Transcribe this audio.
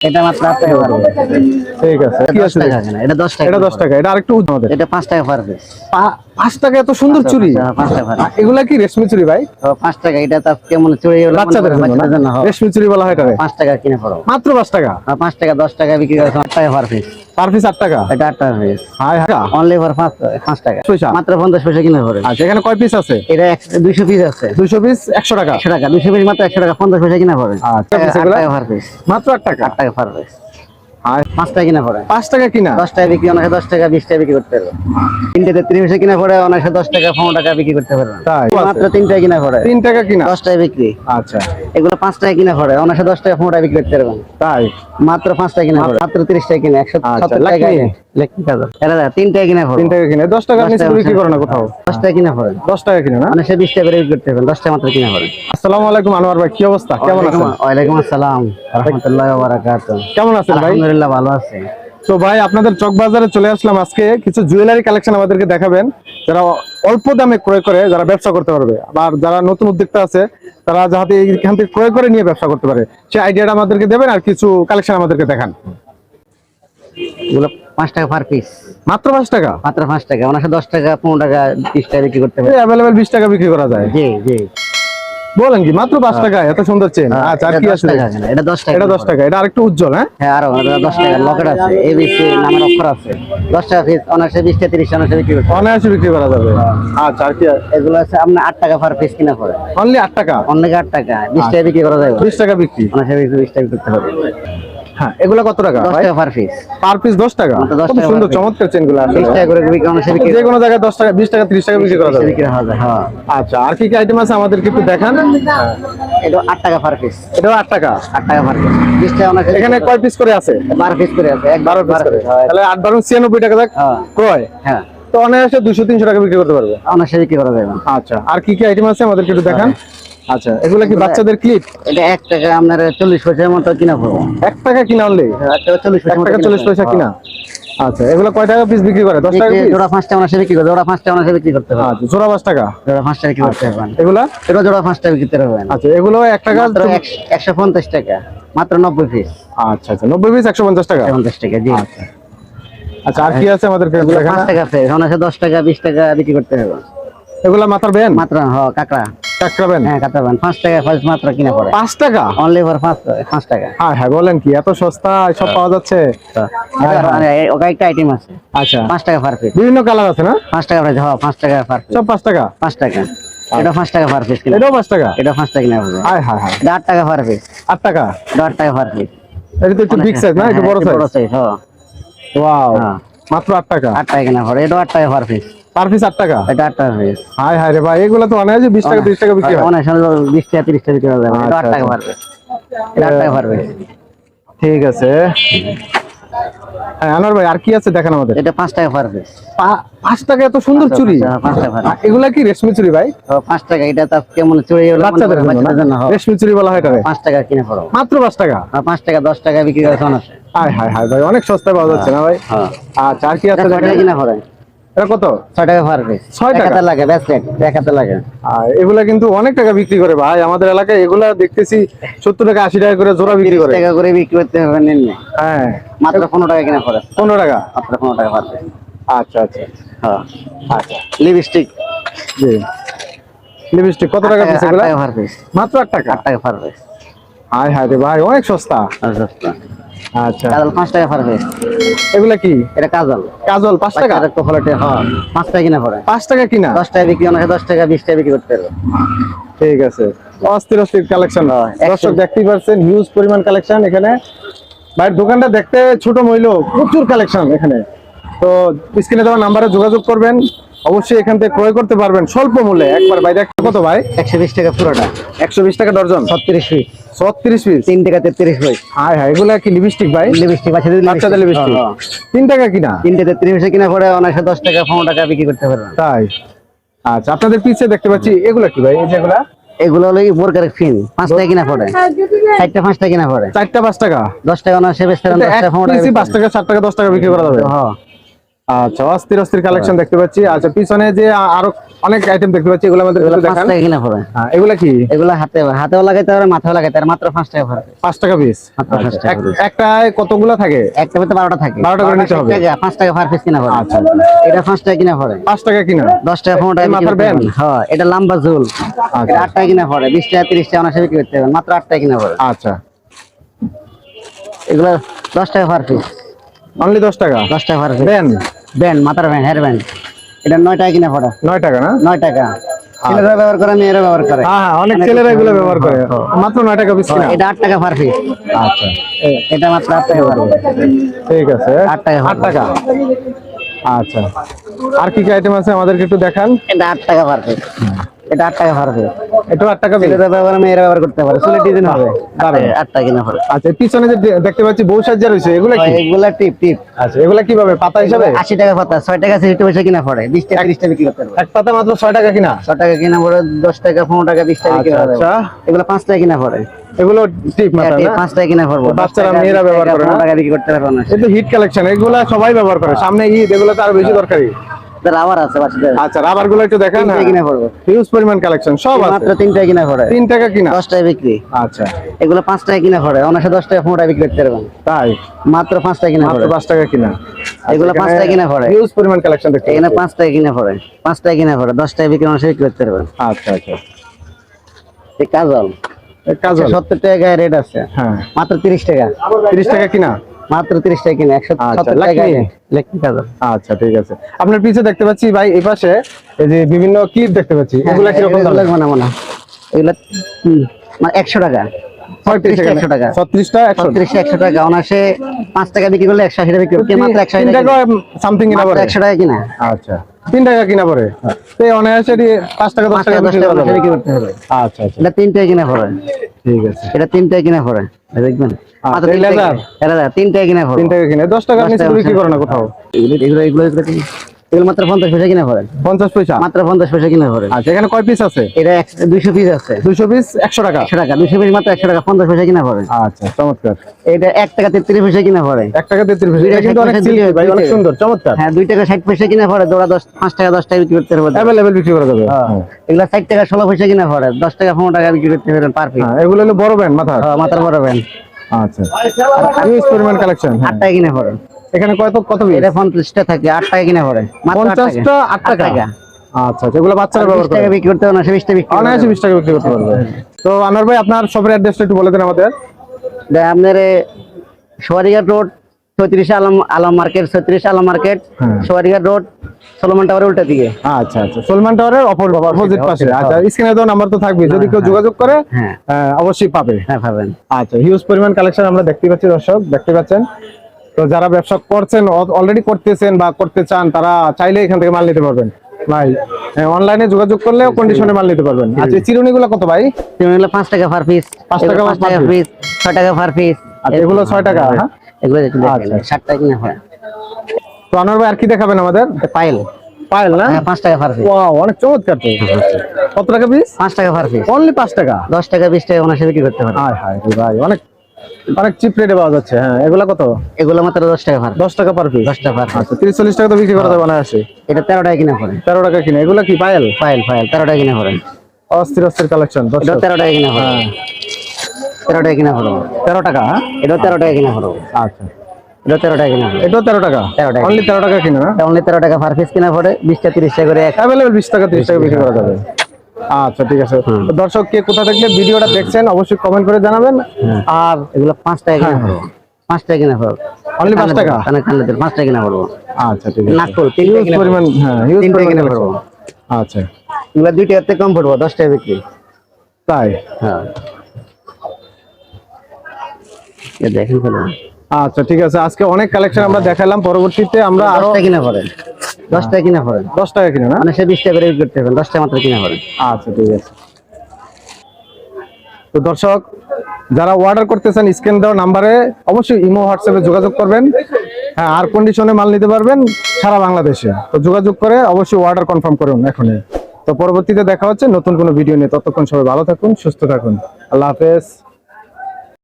এটা মাত্র আট টাকা পার ঠিক আছে। কি আছে এটা দশ টাকা এটা দশ টাকা। এটা আরেকটু এটা পাঁচ টাকা পারবে পা- পাঁচ টাকা এত সুন্দর চুরি এগুলা কি রেশমি চুরি ভাই? পাঁচ টাকা এটা তো কেমন চুরি হলো বাচ্চাদের জন্য? হ্যাঁ। রেশমি চুরি বলা হয় এটারে পাঁচ টাকা কিনে পড়ো। মাত্র পাঁচ টাকা? পাঁচ টাকা দশ টাকা বিক্রি করে আট টাকা পার পিস পার পিস আট টাকা? এটা আট টাকা পিস হাই হাই অনলি ফর পাঁচ পাঁচ টাকা। পয়সা? মাত্র পঞ্চাশ পয়সা কিনে পড়ে। আচ্ছা এখানে কয় পিস আছে? এটা দুইশো পিস আছে। দুইশো পিস একশো টাকা? একশো টাকা দুইশো পিস মাত্র একশো টাকা পঞ্চাশ পয়সা কিনা পড়ে। আচ্ছা, আট? টাকা পার পিস মাত্র আট টাকা? আট টাকা পার পিস হাই পাঁচ টাকা কিনা পড়ে। পাঁচ টাকা কিনা? দশ টাকা বিক্রি অনেকে দশ টাকা বিশ টাকা বিক্রি করতে পারবে। তিনটে তেত্রিশ পয়সা কিনা পড়ে অনেকে দশ টাকা পনেরো টাকা বিক্রি করতে পারবে। তাই? মাত্র তিন টাকা কিনা পড়ে। তিন টাকা কিনা? দশ টাকা বিক্রি। আচ্ছা। এগুলো পাঁচ টাকা কিনা পড়ে অনেকে দশ টাকা পনেরো টাকা বিক্রি করতে পারবেন তাই? মাত্র পাঁচটা কিনে মাত্র ত্রিশ টাকা কিনা একশো সত্তর টাকা তিনটা কিনা। দশ টাকা বিক্রি করে না কোথাও। দশ টাকা কিনা পড়ে দশ টাকা কিনে না? সে বিশ টাকা করে বিক্রি করতে পারবেন দশটা মাত্র কিনা পড়ে আসসালামু আলাইকুম আনোয়ার ভাই কি অবস্থা? কেমন আছেন? ওয়ালাইকুম আসসালাম রহমতুল্লাহ বারাকাত কেমন আছেন ভাই? আলহামদুলিল্লাহ ভালো আছে। তো ভাই আপনাদের চক বাজারে চলে আসলাম আজকে। কিছু জুয়েলারি কালেকশন আমাদেরকে দেখাবেন। যারা অল্প দামে ক্রয় করে যারা ব্যবসা করতে পারবে। আর যারা নতুন উদ্যোক্তা আছে তারা যাতে এখান থেকে ক্রয় করে নিয়ে ব্যবসা করতে পারে। সেই আইডিয়াটা আমাদেরকে দেবেন আর কিছু কালেকশন আমাদেরকে দেখান। পাঁচ টাকা পার পিস মাত্র পাঁচ টাকা? মাত্র পাঁচ টাকা। দশ টাকা পনেরো টাকা বিশ টাকা বিক্রি করতে পারে। অ্যাভেলেবেল বিশ টাকা বিক্রি করা যায়। জি জি। বলেন কি মাত্র পাঁচ টাকা এত সুন্দর চেন আচ্ছা আর কি আছে? এটা দশ টাকা। এটা দশ টাকা এটা আরেকটু উজ্জ্বল হ্যাঁ? হ্যাঁ আরও দশ টাকা লকেট আছে এবিসি নামের অফার আছে দশ টাকা পিস অনায়াসে বিশ টাকা তিরিশ অনায়াসে বিক্রি করতে অনায়াসে বিক্রি করা যাবে। আচ্ছা আর কি এগুলো আছে আপনার আট টাকা পার পিস কিনা পড়ে। অনলি আট টাকা? অনলি আট টাকা বিশ টাকা বিক্রি করা যাবে। বিশ টাকা বিক্রি? অনার্সে বিশ টাকা করতে হবে। হ্যাঁ এগুলো কত টাকা ভাই? পার পিস পার টাকা? সুন্দর চমৎকার টাকা করে বিক্রি অনার্সে বিক্রি যে কোনো জায়গায় দশ টাকা বিশ টাকা ত্রিশ টাকা বিক্রি করা যাবে। বিক্রি হওয়া হ্যাঁ। আচ্ছা আর কি কি আইটেম আছে আমাদেরকে একটু দেখান? এটা আট টাকা পার পিস এটাও আট টাকা? আট টাকা পার পিস বিশ টাকা অনার্সে এখানে কয় পিস করে আছে? বারো পিস করে আছে এক বারো পিস করে তাহলে আট বারো ছিয়ানব্বই টাকা দেখ হ্যাঁ। ক্রয়। হ্যাঁ। তো অনায়াসে দুশো তিনশো টাকা বিক্রি করতে পারবে? অনার্সে বিক্রি করা যাবে। আচ্ছা আর কি কি আইটেম আছে আমাদেরকে একটু দেখান? আচ্ছা এগুলো কি বাচ্চাদের ক্লিপ এটা এক টাকা আপনার চল্লিশ পয়সার মতো কিনা পড়ব এক টাকা কিনা এক টাকা চল্লিশ টাকা চল্লিশ পয়সা কিনা? আচ্ছা এগুলো কয় টাকা পিস বিক্রি করে? দশ টাকা জোড়া পাঁচটা অনার্সে বিক্রি করবে জোড়া পাঁচটা অনার্সে বিক্রি করতে হবে। আচ্ছা জোড়া পাঁচ টাকা? জোড়া বিক্রি করতে হবে। এগুলা? এটা জোড়া পাঁচটা বিক্রি হবে। আচ্ছা এগুলো এক টাকা মাত্র একশ- পঞ্চাশ টাকা মাত্র নব্বই পিস আচ্ছা আচ্ছা নব্বই পিস একশো পঞ্চাশ টাকা? পঞ্চাশ টাকা জি। আচ্ছা। আচ্ছা আর কি আছে দেখান পাঁচ টাকা অনার্সে দশ টাকা বিশ টাকা বিক্রি করতে হবে। এগুলা মাথার ব্যান মাত্র হ কাঁকড়া। হ্যাঁ টাকা ফার্স্ট মাত্র কিনা পড়ে। টাকা? অনলি ফর পাঁচ পাঁচ টাকা। হ্যাঁ হ্যাঁ বলেন কি এত সস্তা সব পাওয়া যাচ্ছে? আইটেম আছে। আচ্ছা। টাকা পার পিস বিভিন্ন কালার আছে না? টাকা হ্যাঁ টাকা পার পিস সব টাকা? টাকা। এটা পাঁচ টাকা পার পিস কিনা এটাও পাঁচ টাকা? এটা টাকা কিনা হায় হায় হায়। আট টাকা পার পিস আট টাকা? এটা আট টাকা পার পিস এটা তো একটু বিগ সাইজ না? একটু বড় সাইজ বড় সাইজ হ্যাঁ। ওয়াও হ্যাঁ। মাত্র আট টাকা? আট টাকা কিনা পড়ে। এটা আট টাকা পার পিস পার পিস আট টাকা? এটা আট টাকা পিস হায় হায় রে ভাই এগুলো তো অনায়াসে বিশ টাকা তিরিশ টাকা বিক্রি হয়। অনেক সময় টাকা তিরিশ টাকা বিক্রি করা এটা আট টাকা পার এটা আট টাকা পার ঠিক আছে। হ্যাঁ আনোয়ার ভাই আর কি আছে দেখেন আমাদের? এটা পাঁচ টাকা পার পিস টাকা এত সুন্দর চুরি টাকা এগুলা কি রেশমি চুরি ভাই? টাকা এটা তো কেমন চুরি হলো বাচ্চাদের জন্য না? বাচ্চাদের জন্য হ্যাঁ। রেশমি চুরি বলা হয় এটারে পাঁচ টাকা কিনে পড়ো। মাত্র পাঁচ টাকা? আর পাঁচ টাকা দশ টাকা বিক্রি করে হায় হায় হায় ভাই অনেক সস্তায় পাওয়া যাচ্ছে না ভাই? হ্যাঁ আচ্ছা আর কি আছে কিনা পড়ে? এটা কত? টাকা পার পিস ছয় টাকা? লাগে ব্যাসলেট হাতে লাগে। আর এগুলা কিন্তু অনেক টাকা বিক্রি করে ভাই। আমাদের এলাকায় এগুলা দেখতেছি সত্তর টাকা আশি টাকা করে জোড়া বিক্রি করে। টাকা করে বিক্রি করতে হবে নিন হ্যাঁ। মাত্র পনেরো টাকা কিনা পড়ে টাকা? মাত্র টাকা পার পিস আচ্ছা আচ্ছা। হ্যাঁ। আচ্ছা। লিপস্টিক। জি। লিপস্টিক কত টাকা পিস এগুলা? মাত্র টাকা? আট টাকা পার পিস হায় হায় রে ভাই অনেক সস্তা। আচ্ছা আচ্ছা। কাজল পাঁচ টাকা পার এগুলা কি? এটা কাজল। কাজল পাঁচ টাকা? বাচ্চাদের কোফালেটে হ্যাঁ। পাঁচ টাকা কিনা পড়ে। পাঁচ টাকা কিনা? দশ টাকা বিক্রি অনেকে দশ টাকা বিশ টাকা বিক্রি করতে পারবে ঠিক আছে। অস্থির অস্থির কালেকশন একশো। দর্শক দেখতেই পাচ্ছেন হিউজ পরিমাণ কালেকশন এখানে। ভাইয়ের দোকানটা দেখতে ছোট মইলেও প্রচুর কালেকশন এখানে। তো স্ক্রিনে দেওয়া নাম্বারে যোগাযোগ করবেন। অবশ্যই এখান থেকে ক্রয় করতে পারবেন। স্বল্প মূল্যে। একবার বাইরে একটা কত ভাই? একশো বিশ টাকা পুরোটা। একশো বিশ টাকা ডর্জন ছত্রিশ পিস ছত্রিশ পিস তিন টাকা তেত্রিশ পিস হাই হাই এগুলা কি লিপস্টিক ভাই? লিপস্টিক বাচ্চাদের বাচ্চাদের লিপস্টিক হ্যাঁ, তিন টাকা কিনা? পিসে কিনা টাকা পনেরো টাকা বিক্রি করতে পারবে তাই। আচ্ছা আপনাদের পিছে দেখতে পাচ্ছি এগুলা কি ভাই এই যেগুলা এগুলো? হলো বোরকার ফিন পাঁচ টাকা কিনা পড়ে। চারটা পাঁচ টাকা কিনা পড়ে। চারটা পাঁচ টাকা? দশ টাকা না পাঁচ টাকা সাত টাকা দশ টাকা বিক্রি করা যাবে? হ্যাঁ। আচ্ছা অস্থির অস্থির কালেকশন দেখতে পাচ্ছি। আচ্ছা পিছনে যে আরও অনেক আইটেম দেখতে পাচ্ছি এগুলো আমাদের দেখান। টাকা কিনা পড়ে। হ্যাঁ, এগুলা কি? এগুলো হাতে হাতেও লাগাইতে পারে মাথাও লাগাইতে পারে মাত্র পাঁচ টাকা পড়ে। পাঁচ টাকা পিস piece। একটায় কতগুলো থাকে? একটা পেতে বারোটা থাকে। 12টা করে নিতে হবে। টাকা, পাঁচ টাকা পার পিস কিনা পড়ে। আচ্ছা। এটা পাঁচ টাকা কিনা পড়ে। পাঁচ টাকা কিনা? দশ টাকা পনেরো টাকা এই বিক্রি মাথার ব্যান্ড? হ্যাঁ এটা লম্বা ঝুল। আচ্ছা। এটা আট টাকা কিনা পড়ে বিশ টাকা তিরিশ টাকা অনাসে বিক্রি করতে পারবেন। মাত্র আট টাকা কিনা পড়ে। আচ্ছা। এগুলো দশ টাকা পার পিস অনলি দশ টাকা? দশ টাকা পার পিস দেন ব্যান্ড মাথার ব্যান্ড হেয়ার ব্যান্ড এটা নয় টাকা কিনা ফটা। নয় টাকা না? নয় টাকা। ছেলেরা ব্যবহার করে মেয়েরা ব্যবহার করে। হ্যাঁ হ্যাঁ অনেক ছেলেরা এগুলো ব্যবহার করে। মাত্র নয় টাকা পিস এটা আট টাকা পার পিস আচ্ছা। এটা মাত্র আট টাকা পার ঠিক আছে। আট টাকা আট টাকা। আচ্ছা। আর কি কি আইটেম আছে আমাদেরকে একটু দেখান? এটা আট টাকা পার পিস এটা আট টাকা আট টাকা পিস ছেলেরা ব্যবহার মেয়েরা ব্যবহার করতে পারে। চুলের ডিজাইন হবে। আট টাকা কিনা আচ্ছা পিছনে যে দেখতে পাচ্ছি সাজ্জা রয়েছে এগুলো কি? এগুলা টিপ টিপ। আচ্ছা এগুলা কীভাবে? পাতা হিসাবে? আশি টাকা পাতা ছয় টাকা সিটি পয়সা কিনা পড়ে। বিশ টাকা তিরিশ টাকা বিক্রি করতে পারবে। এক পাতা মাত্র ছয় টাকা কিনা? ছ টাকা কিনা পড়ে দশ টাকা পনেরো টাকা বিশ টাকা বিক্রি আচ্ছা, আচ্ছা। এগুলো পাঁচ টাকা কিনা পড়ে। এগুলো টিপ মাথা না? পাঁচ টাকা কিনা পড়ব। বাচ্চারা, মেয়েরা ব্যবহার করে না? টাকা বিক্রি করতে পারবে না। হিট কালেকশন এগুলা সবাই ব্যবহার করে। সামনে ঈদ এগুলো তো আরও বেশি দরকারি। তার আবার আছে আচ্ছা রাবারগুলো একটু দেখান কিনা পড়ব। হিউজ পরিমাণ কালেকশন সব আছে। মাত্র তিন টাকা কিনা পড়ে। তিন টাকা কিনা? দশ টাকা বিক্রি। আচ্ছা। এগুলো পাঁচ টাকা কিনা পড়ে। অনাসে দশ টাকা পনেরো টাকা বিক্রি করতে পারবেন। তাই? মাত্র পাঁচ টাকা কিনা মাত্র পড়ে। টাকা কিনা। এগুলো পাঁচ টাকা কিনা পড়ে। হিউজ পরিমাণ কালেকশন দেখতে এখানে পাচ্ছি। টাকা কিনা পড়ে। পাঁচ টাকা কিনা পড়ে। দশ টাকা বিক্রি অনাসে বিক্রি করতে পারবেন। আচ্ছা আচ্ছা। এই কাজল। কাজল। সত্তর টাকা রেট আছে। হ্যাঁ। মাত্র তিরিশ টাকা। তিরিশ টাকা কিনা? মাত্র তিরিশ টাকা কিনে একশো আচ্ছা, সত্তর টাকা লাকমি? কাজল আচ্ছা ঠিক আছে। আপনার পিছে দেখতে পাচ্ছি ভাই এই পাশে এই যে বিভিন্ন ক্লিপ দেখতে পাচ্ছি এগুলা কীরকম দাম? লাগবে না মনে হয়। মানে একশো টাকা। টাকা অনাসে বিক্রি করলে টাকা বিক্রি করতে মাত্র টাকা সামথিং কিনা। পড়ে টাকা কিনা। আচ্ছা তিন টাকা কিনা পড়ে তো টাকা বিক্রি করতে হবে। আচ্ছা আচ্ছা। এটা কিনা পড়ে ঠিক আছে। এটা টাকা কিনা পড়ে দেখবেন? তিন টাকা কিনা। তিন টাকা কিনা দশ নিচে টাকা বিক্রি করে না কোথাও। এগুলো এগুলো এগুলো এগুলো মাত্র পঞ্চাশ পয়সা কিনা পড়ে পঞ্চাশ পয়সা? মাত্র পঞ্চাশ পয়সা কিনা পড়ে আচ্ছা এখানে কয় পিস আছে? এটা দুইশো পিস আছে। দুইশো পিস একশো টাকা? একশো টাকা দুইশো পিস মাত্র একশো টাকা পঞ্চাশ পয়সা কিনা পড়ে আচ্ছা চমৎকার। এটা এক টাকা তেত্রিশ পয়সা কিনা পড়ে এক টাকা তেত্রিশ পয়সা। এটা কিন্তু অনেক পয়সা ভাই অনেক সুন্দর চমৎকার। হ্যাঁ দুই টাকা ষাট পয়সা কিনা পড়ে দোড়া দশ পাঁচ টাকা দশ টাকা বিক্রি করতে পারবে অ্যাভেলেবেল বিক্রি করা যাবে। হ্যাঁ। এগুলা ষাট টাকা ষোলো পয়সা কিনা পড়ে দশ টাকা পনেরো টাকা বিক্রি করতে পারবেন পার পিস হ্যাঁ এগুলো হলো বড় ব্যান্ড মাথা মাথার বড় ব্যান্ড আচ্ছা। হিউজ পরিমাণ কালেকশন আট টাকা কিনা পড়ে এখানে কত কত পিস এটা পঞ্চাশটা থাকে আট টাকা কিনা পড়ে। মাত্র আট টাকা। পঞ্চাশটা টাকা? আচ্ছা আচ্ছা এগুলো বাচ্চারা ব্যবহার করে টাকা বিক্রি করতে না সে বিশ টাকা বিক্রি অনায়াসে বিশ টাকা বিক্রি করতে পারবে। তো আনোয়ার ভাই আপনার শপের অ্যাড্রেসটা একটু বলে দেন আমাদের। করবে আপনার সোয়ারিঘাট রোড ছত্রিশ আলম আলম মার্কেট ছত্রিশ আলম মার্কেট হ্যাঁ। সোয়ারিঘাট রোড সলমান টাওয়ারের উল্টা দিকে। আচ্ছা আচ্ছা সলমান টাওয়ারের অপর অপোজিট পাশে। আচ্ছা স্ক্রিনে তো নাম্বার তো থাকবে যদি কেউ যোগাযোগ করে হ্যাঁ। অবশ্যই পাবে। হ্যাঁ পাবেন। আচ্ছা হিউজ পরিমাণ কালেকশন আমরা দেখতে পাচ্ছি দর্শক দেখতে পাচ্ছেন। তো যারা ব্যবসা করছেন অলরেডি করতেছেন বা করতে চান তারা চাইলে এখান থেকে মাল নিতে পারবেন। ভাই অনলাইনে যোগাযোগ করলেও কন্ডিশনে মাল নিতে পারবেন। আচ্ছা চিরুনি কত ভাই? তুমি হলো টাকা পার পিস পাঁচ টাকা পাঁচ per টাকা piece। পিস ছয় টাকা পার পিস এগুলো ছয় টাকা হ্যাঁ? এগুলো আচ্ছা। ষাট টাকা কিনা হয় তো আনোয়ার ভাই আর কি দেখাবেন আমাদের? পাইল পায়েল। না? হ্যাঁ পাঁচ টাকা পার পিস ওয়াও অনেক চমৎকার তো। কত টাকা পিস টাকা পার পিস অনলি টাকা? দশ টাকা বিশ টাকা ওনার বিক্রি করতে হায় হায় ভাই অনেক অনেক চিপ রেটে পাওয়া যাচ্ছে হ্যাঁ। এগুলা কত? এগুলো মাত্র দশ টাকা পার দশ টাকা পার পিস দশ টাকা পার আচ্ছা তিরিশ চল্লিশ টাকা তো বিক্রি করা যাবে না এটা তেরো টাকা কিনা পড়ে তেরো টাকা কিনে। এগুলা কি পায়েল? পাইল পাইল তেরো টাকা কিনা পড়ে অস্থির অস্থির কালেকশন এটাও তেরো টাকা কিনা পড়ে হ্যাঁ। তেরো টাকা কিনা পড়ো তেরো টাকা হ্যাঁ? এটাও তেরো টাকা কিনা পড়ো আচ্ছা। এটাও তেরো টাকা কিনা এটাও তেরো টাকা? 13 টাকা। অনলি তেরো টাকা কিনে না? অনলি তেরো টাকা পার পিস কিনা পড়ে বিশটা তিরিশ টাকা করে অ্যাভেলেবেল বিশ টাকা তিরিশ টাকা বিক্রি করা যাবে। আচ্ছা ঠিক আছে। দর্শক কে কোথা থেকে ভিডিওটা দেখছেন অবশ্যই কমেন্ট করে জানাবেন। আর এগুলো পাঁচ টাকা কিনা পড়ো পাঁচ টাকা কিনা পড়ো অনলি পাঁচ টাকা? কানে কানে দিল, পাঁচ টাকা কিনা পড়ব। আচ্ছা ঠিক আছে। হিউজ কিনা পরিমাণ হ্যাঁ টাকা পরিমাণ কিনা। পড়ব। আচ্ছা। এগুলো দুই থেকে কম পড়ব দশ টাকা বিক্রি। তাই? হ্যাঁ। দেখেন ফেলো আচ্ছা ঠিক আছে। আজকে অনেক কালেকশন আমরা দেখালাম। পরবর্তীতে আমরা আরও টাকা কিনা পড়ে। দশ টাকা কিনা পড়ে। দশ টাকা কিনে না? মানে সে বিশ টাকা করে বিক্রি করতে হবে দশ টাকা মাত্র কিনা পড়ে। আচ্ছা ঠিক আছে। তো দর্শক যারা অর্ডার করতেছেন স্ক্যান দেওয়া নাম্বারে অবশ্যই ইমো হোয়াটসঅ্যাপে যোগাযোগ করবেন। হ্যাঁ আর কন্ডিশনে মাল নিতে পারবেন সারা বাংলাদেশে। তো যোগাযোগ করে অবশ্যই অর্ডার কনফার্ম করুন এখনই। তো পরবর্তীতে দেখা হচ্ছে নতুন কোনো ভিডিও নিয়ে। ততক্ষণ সবাই ভালো থাকুন সুস্থ থাকুন। আল্লাহ হাফেজ।